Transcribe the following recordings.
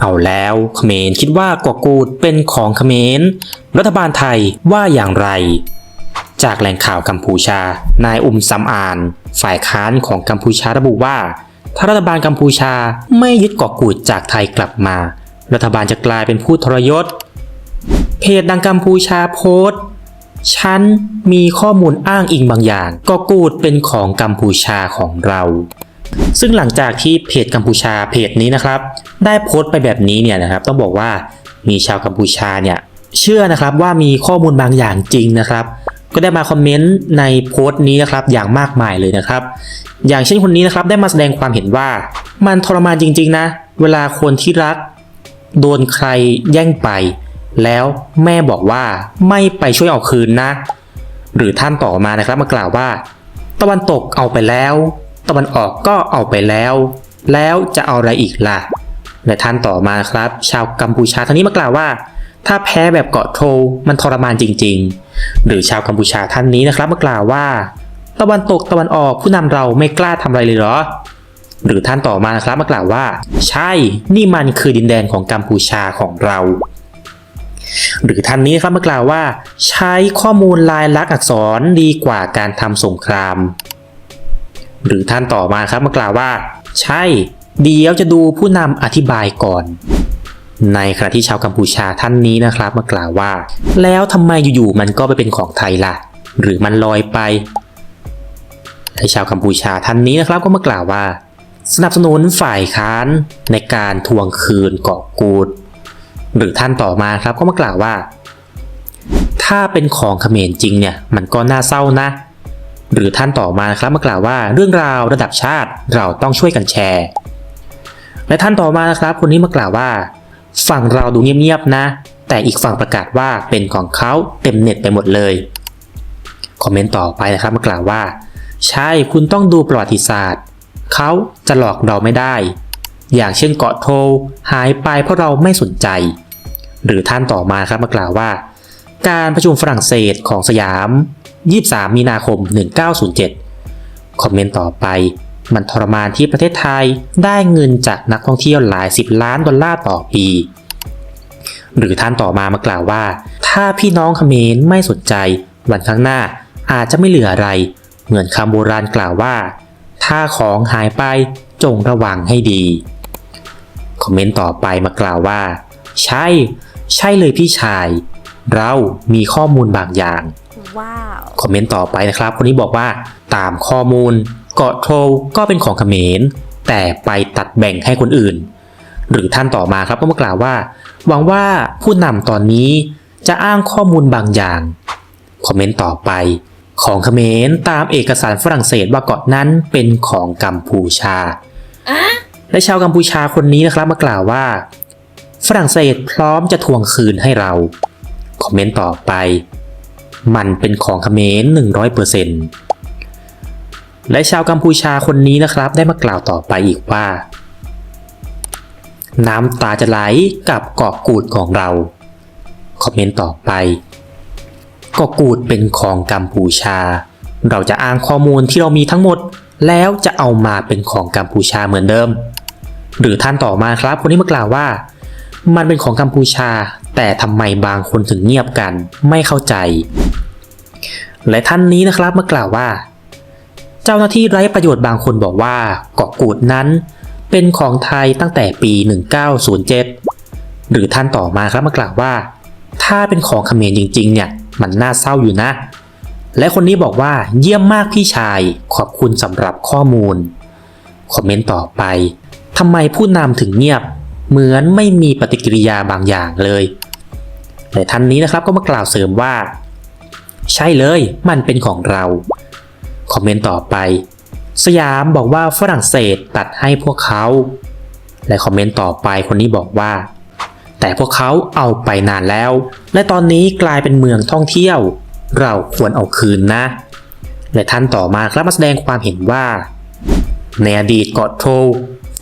เอาแล้วเขมรคิดว่าเกาะกูดเป็นของเขมร รัฐบาลไทยว่าอย่างไร จากแหล่งข่าวกัมพูชา นายอุมซัมอาน ฝ่ายค้านของกัมพูชาระบุว่า ถ้ารัฐบาลกัมพูชาไม่ยึดเกาะกูดจากไทยกลับมา รัฐบาลจะกลายเป็นผู้ทรยศ เพจดังกัมพูชาโพสต์ฉันมีข้อมูลอ้างอิงบางอย่างเกาะกูดเป็นของกัมพูชาของเรา ซึ่งหลังจากที่เพจกัมพูชาเพจนี้นะครับ ได้โพสต์ไปแบบนี้เนี่ยนะครับต้องบอกว่ามีชาวกัมพูชาเนี่ยเชื่อนะครับว่ามีข้อมูลบางอย่างจริงนะครับ ก็ได้มาคอมเมนต์ในโพสต์นี้นะครับอย่างมากมายเลยนะครับ อย่างเช่นคนนี้นะครับได้มาแสดงความเห็นว่า มันทรมานจริง ๆ นะ เวลาคนที่รัก โดนใครแย่งไป แล้วแม่บอกว่าไม่ไปช่วยเอาคืนนะ หรือท่านต่อมานะครับมากล่าวว่า ตะวันตกเอาไปแล้ว ตะวันออกก็เอาไปแล้ว แล้วจะเอาอะไรอีกล่ะและท่านต่อมาครับ ชาวกัมพูชาท่านนี้มากล่าวว่า ถ้าแพ้แบบเกาะโทมันทรมานจริง ๆ หรือชาวกัมพูชาท่านนี้นะครับมากล่าวว่า ตะวันตกตะวันออกผู้นำเราไม่กล้าทำอะไรเลยเหรอ หรือท่านต่อมานะครับมากล่าวว่า ใช่นี่มันคือดินแดนของกัมพูชาของเรา หรือท่านนี้ครับมากล่าวว่า ใช้ข้อมูลลายลักษณ์อักษรดีกว่าการทำสงคราม หรือท่านต่อมาครับมากล่าวว่า ใช่เดี๋ยวจะดูผู้นำอธิบายก่อน ในขณะที่ชาวกัมพูชาท่านนี้นะครับมากล่าวว่า แล้วทำไมอยู่ๆมันก็ไปเป็นของไทยล่ะ หรือมันลอยไปและชาวกัมพูชาท่านนี้นะครับก็มากล่าวว่า สนับสนุนฝ่ายค้านในการทวงคืนเกาะกูด หรือท่านต่อมาครับก็มากล่าวว่า ถ้าเป็นของเขมรจริงเนี่ยมันก็น่าเศร้านะ หรือท่านต่อมาครับมากล่าวว่าเรื่องราวระดับชาติเราต้องช่วยกันแชร์ และท่านต่อมานะครับ คนนี้มากล่าวว่า ฝั่งเราดูเงียบๆนะ แต่อีกฝั่งประกาศว่าเป็นของเขาเต็มเน็ตไปหมดเลยคอมเมนต์ต่อไปนะครับมากล่าวว่า ใช่คุณต้องดูประวัติศาสตร์เขาจะหลอกเราไม่ได้ อย่างเช่นเกาะโทหายไปเพราะเราไม่สนใจ หรือท่านต่อมาครับมากล่าวว่า การประชุมฝรั่งเศสของสยาม 23 มีนาคม 1907 คอมเมนต์ต่อไป มันทรมานที่ประเทศไทยได้เงินจากนักท่องเที่ยวหลายสิบล้านดอลลาร์ต่อปี หรือท่านต่อมามากล่าวว่า ถ้าพี่น้องเขมรไม่สนใจ วันข้างหน้าอาจจะไม่เหลืออะไร เหมือนคำโบราณกล่าวว่า ถ้าของหายไปจงระวังให้ดี คอมเมนต์ต่อไปมากล่าวว่า ใช่ ใช่เลยพี่ชาย เรามีข้อมูลบางอย่าง ว้าวคอมเมนต์ต่อไปนะครับ คนนี้บอกว่าตามข้อมูล เกาะโทรก็เป็นของเขมร แต่ไปตัดแบ่งให้คนอื่น หรือท่านต่อมาครับก็มากล่าวว่า หวังว่าผู้นำตอนนี้จะอ้างข้อมูลบางอย่างคอมเมนต์ต่อไปของเขมรตามเอกสารฝรั่งเศสว่าเกาะนั้นเป็นของกัมพูชา และชาวกัมพูชาคนนี้นะครับมากล่าวว่า ฝรั่งเศสพร้อมจะทวงคืนให้เรา คอมเมนต์ต่อไป มันเป็นของเขมร100%และชาวกัมพูชาคนนี้นะครับได้มากล่าวต่อไปอีกว่า น้ำตาจะไหลกับเกาะกูดของเรา คอมเมนต์ต่อไปเกาะกูดเป็นของกัมพูชา เราจะอ้างข้อมูลที่เรามีทั้งหมด แล้วจะเอามาเป็นของกัมพูชาเหมือนเดิม หรือท่านต่อมาครับ คนนี้มากล่าวว่า มันเป็นของกัมพูชา แต่ทำไมบางคนถึงเงียบกัน ไม่เข้าใจ และท่านนี้นะครับมากล่าวว่า เจ้าหน้าที่ไร้ประโยชน์บางคนบอกว่าเกาะกูดนั้น เป็นของไทยตั้งแต่ปี 1907 หรือท่านต่อมาครับมากล่าวว่า ถ้าเป็นของเขมรจริงๆ เนี่ยมันน่าเศร้าอยู่นะ และคนนี้บอกว่าเยี่ยมมากพี่ชายขอบคุณสำหรับข้อมูล คอมเมนต์ต่อไปทำไมผู้นำถึงเงียบ เหมือนไม่มีปฏิกิริยาบางอย่างเลย แต่ท่านนี้นะครับก็มากล่าวเสริมว่า ใช่เลย มันเป็นของเรา คอมเมนต์ต่อไป สยามบอกว่าฝรั่งเศสตัดให้พวกเขา และคอมเมนต์ต่อไปคนนี้บอกว่า แต่พวกเขาเอาไปนานแล้ว และตอนนี้กลายเป็นเมืองท่องเที่ยว เราควรเอาคืนนะ และท่านต่อมาครับมาแสดงความเห็นว่า ในอดีตเกาะโทร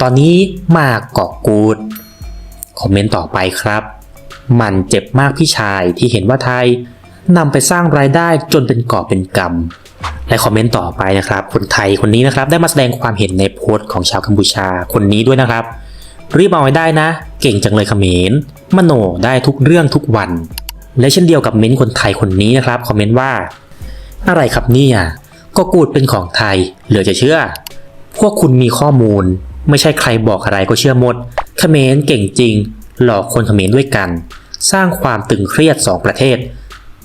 ตอนนี้มาเกาะกูด คอมเมนต์ต่อไปครับ มันเจ็บมากพี่ชายที่เห็นว่าไทย นำไปสร้างรายได้จนเป็นกอบเป็นกำและคอมเมนต์ต่อไปนะครับ คนไทยคนนี้นะครับ ได้มาแสดงความเห็นในโพสต์ของชาวกัมพูชาคนนี้ด้วยนะครับรีบเอาไว้ได้นะ เก่งจังเลยเขมรมโนได้ทุกเรื่องทุกวัน และเช่นเดียวกับเม้นต์คนไทยคนนี้นะครับคอมเมนต์ว่า อะไรครับเนี่ยก็กูดเป็นของไทย เหลือจะเชื่อ พวกคุณมีข้อมูล ไม่ใช่ใครบอกอะไรก็เชื่อหมดเขมรเก่งจริง หลอกคนเขมรด้วยกัน สร้างความตึงเครียดสองประเทศ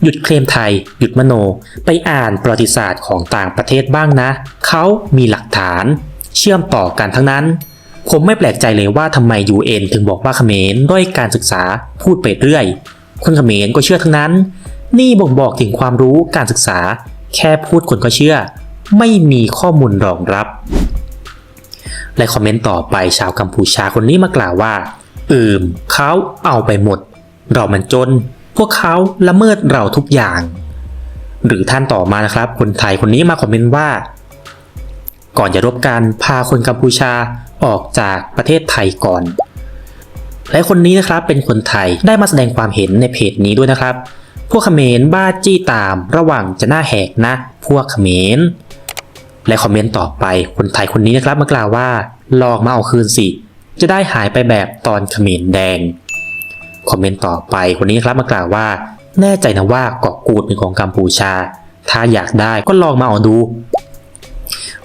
หยุดเคลมไทย หยุดมโน ไปอ่านประวัติศาสตร์ของต่างประเทศบ้างนะ เขามีหลักฐาน เชื่อมต่อกันทั้งนั้น ผมไม่แปลกใจเลยว่าทำไม UN ถึงบอกว่าเขมรด้อยการศึกษาพูดไปเรื่อย คนเขมรก็เชื่อทั้งนั้น นี่บ่งบอกถึงความรู้การศึกษา แค่พูดคนก็เชื่อ ไม่มีข้อมูลรองรับ และคอมเมนต์ต่อไปชาวกัมพูชาคนนี้มากล่าวว่า อืมเขาเอาไปหมด เรามันจน พวกเขาละเมิดเราทุกอย่าง หรือท่านต่อมานะครับ คนไทยคนนี้มาคอมเมนต์ว่า ก่อนจะรบกันพาคนกัมพูชาออกจากประเทศไทยก่อน และคนนี้นะครับเป็นคนไทยได้มาแสดงความเห็นในเพจนี้ด้วยนะครับ พวกเขมรบ้าจี้ตามระหว่างจะหน้าแหกนะ พวกเขมรและคอมเมนต์ต่อไปคนไทยคนนี้นะครับมากล่าวว่า ลองมาเอาคืนสิ จะได้หายไปแบบตอนเขมรแดง คอมเมนต์ต่อไปคนนี้ครับมากล่าวว่า แน่ใจนะว่าเกาะกูดเป็นของกัมพูชา ถ้าอยากได้ก็ลองมาเอาดู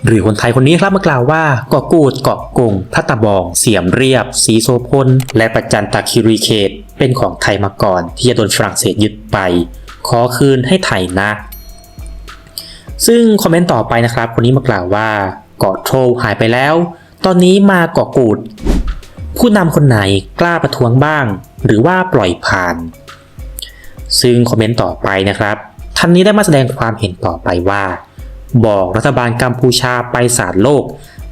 หรือคนไทยคนนี้ครับมากล่าวว่าเกาะกูดเกาะกงพัตตาบอง เสียมเรียบ สีโซพลและปัจจันตาคิรีเขตเป็นของไทยมาก่อน ที่จะโดนฝรั่งเศสยึดไป ขอคืนให้ไทยนะ ซึ่งคอมเมนต์ต่อไปนะครับ คนนี้มากล่าวว่าเกาะโทรหายไปแล้ว ตอนนี้มาเกาะกูด ผู้นำคนไหนกล้าประท้วงบ้าง หรือว่าปล่อยผ่าน ซึ่งคอมเมนต์ต่อไปนะครับท่านนี้ได้มาแสดงความเห็นต่อไปว่า บอกรัฐบาลกัมพูชาไปศาลโลก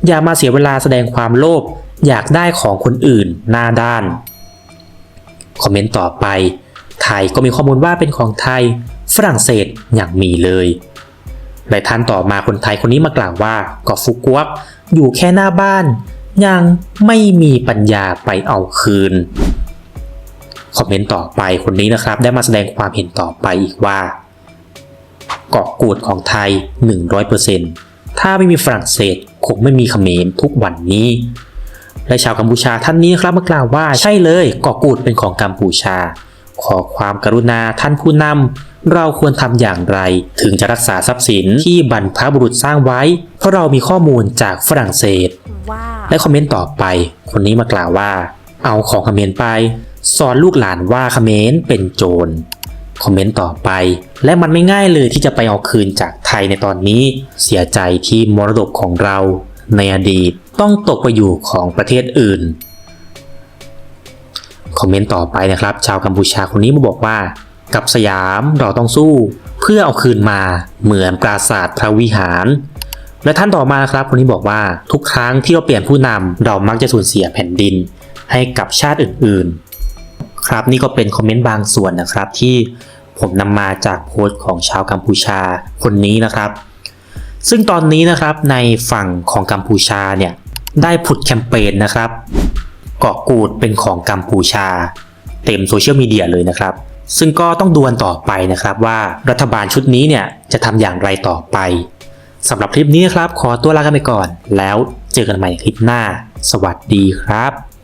อย่ามาเสียเวลาแสดงความโลภอยากได้ของคนอื่นหน้าด้าน คอมเมนต์ต่อไป ไทยก็มีข้อมูลว่าเป็นของไทย ฝรั่งเศสอย่างมีเลยและท่านต่อมาคนไทยคนนี้มากล่าวว่าเกาะฟุกวกอยู่แค่หน้าบ้าน ยังไม่มีปัญญาไปเอาคืน คอมเมนต์ต่อไปคนนี้นะครับ ได้มาแสดงความเห็นต่อไปอีกว่า เกาะกูดของไทย 100%ถ้าไม่มีฝรั่งเศสคงไม่มีเขมรทุกวันนี้และชาวกัมพูชาท่านนี้ครับมากล่าวว่าใช่เลยเกาะกูดเป็นของกัมพูชา ขอความกรุณาท่านผู้นำ เราควรทำอย่างไร ถึงจะรักษาทรัพย์สินที่บรรพบุรุษสร้างไว้ เพราะเรามีข้อมูลจากฝรั่งเศสว้าวและคอมเมนต์ต่อไป คนนี้มากล่าวว่า เอาของเขมรไป สอนลูกหลานว่าเขมรเป็นโจรคอมเมนต์ต่อไป และมันไม่ง่ายเลยที่จะไปเอาคืนจากไทยในตอนนี้ เสียใจที่มรดกของเรา ในอดีตต้องตกไปอยู่ของประเทศอื่น คอมเมนต์ต่อไปนะครับ ชาวกัมพูชาคนนี้มาบอกว่า กับสยามเราต้องสู้ เพื่อเอาคืนมาเหมือนปราสาทพระวิหาร และท่านต่อมาครับคนนี้บอกว่าทุกครั้งที่เราเปลี่ยนผู้นำเรามักจะสูญเสียแผ่นดิน ให้กับชาติอื่นๆ ครับนี่ก็เป็นคอมเมนต์บางส่วนนะครับที่ผมนำมาจากโพสต์ของชาวกัมพูชาคนนี้นะครับ ซึ่งตอนนี้นะครับในฝั่งของกัมพูชาเนี่ยได้ผุดแคมเปญนะครับ เกาะกูดเป็นของกัมพูชา เต็มโซเชียลมีเดียเลยนะครับ ซึ่งก็ต้องดวนต่อไปนะครับว่ารัฐบาลชุดนี้เนี่ยจะทำอย่างไรต่อไปสำหรับคลิปนี้นะครับ ขอตัวลากันไปก่อน แล้วเจอกันใหม่คลิปหน้า สวัสดีครับ